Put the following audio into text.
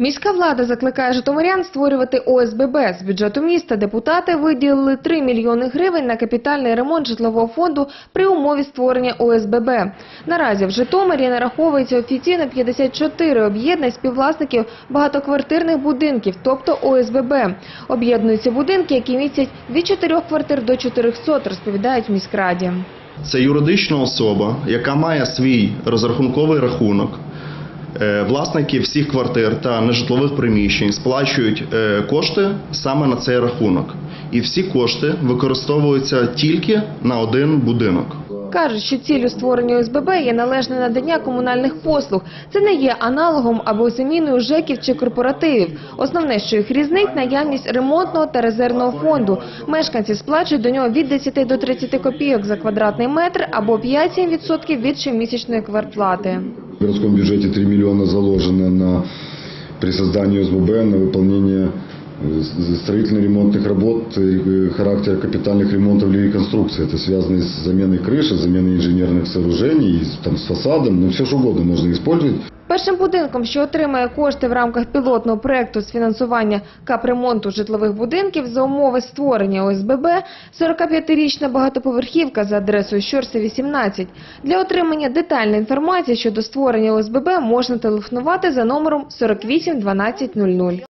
Міська влада закликає житомирян створювати ОСББ. З бюджету міста депутати виділили 3 мільйони гривень на капітальний ремонт житлового фонду при умові створення ОСББ. Наразі в Житомирі нараховується офіційно 54 об'єднань співвласників багатоквартирних будинків, тобто ОСББ. Об'єднуються будинки, які містять від 4 квартир до 400, розповідають в міськраді. Це юридична особа, яка має свій розрахунковий рахунок. Е, Власники всіх квартир та нежитлових приміщень сплачують е, кошти саме на цей рахунок. І всі кошти використовуються тільки на один будинок. Кажуть, що ціллю створення ОСББ є належне надання комунальних послуг. Це не є аналогом або заміною ЖЕКів чи корпоративів. Основне, що їх різнить – наявність ремонтного та резервного фонду. Мешканці сплачують до нього від 10 до 30 копійок за квадратний метр або 5-7% від щомісячної квартплати. В городском бюджете 3 миллиона заложено на, при создании ОСББ на выполнение строительно-ремонтных работ э, характера капитальных ремонтов или реконструкции. Это связано с заменой крыши, заменой инженерных сооружений, с- там, с фасадом, ну все что угодно можно использовать. Першим будинком, що отримає кошти в рамках пілотного проекту з фінансування капремонту житлових будинків за умови створення ОСББ, 45-річна багатоповерхівка за адресою Щорса 18. Для отримання детальної інформації щодо створення ОСББ можна телефонувати за номером 48 12 00.